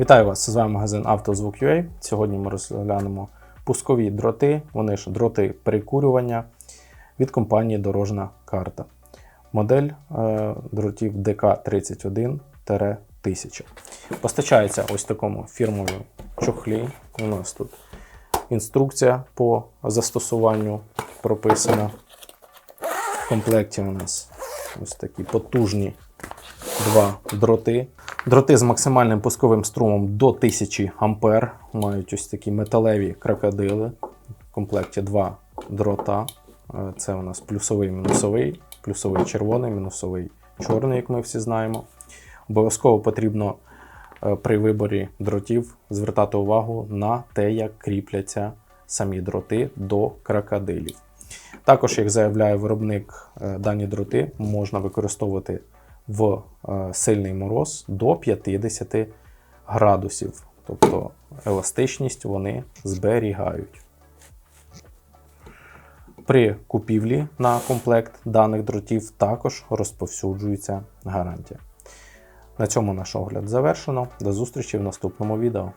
Вітаю вас! З вами магазин «Автозвук.UA». Сьогодні ми розглянемо пускові дроти, вони ж дроти перекурювання від компанії Дорожна карта. Модель е, дротів ДК31-1000. Постачається ось такому фірмовому чохлі. У нас тут інструкція по застосуванню прописана. В комплекті у нас ось такі потужні два дроти. Дроти з максимальним пусковим струмом до 1000 А мають ось такі металеві крокодили. В комплекті два дрота. Е, Це у нас плюсовий мінусовий, плюсовий червоний, мінусовий чорний, як ми всі знаємо. Обов'язково потрібно е, при виборі дротів звертати увагу на те, як кріпляться самі дроти до крокодилів. Також, як заявляє виробник, е, дані дроти можна використовувати в е, сильний мороз до 50 градусів. Тобто еластичність вони зберігають. При купівлі на комплект даних дротів також розповсюджується гарантія. На цьому наш огляд завершено. До зустрічі в наступному відео.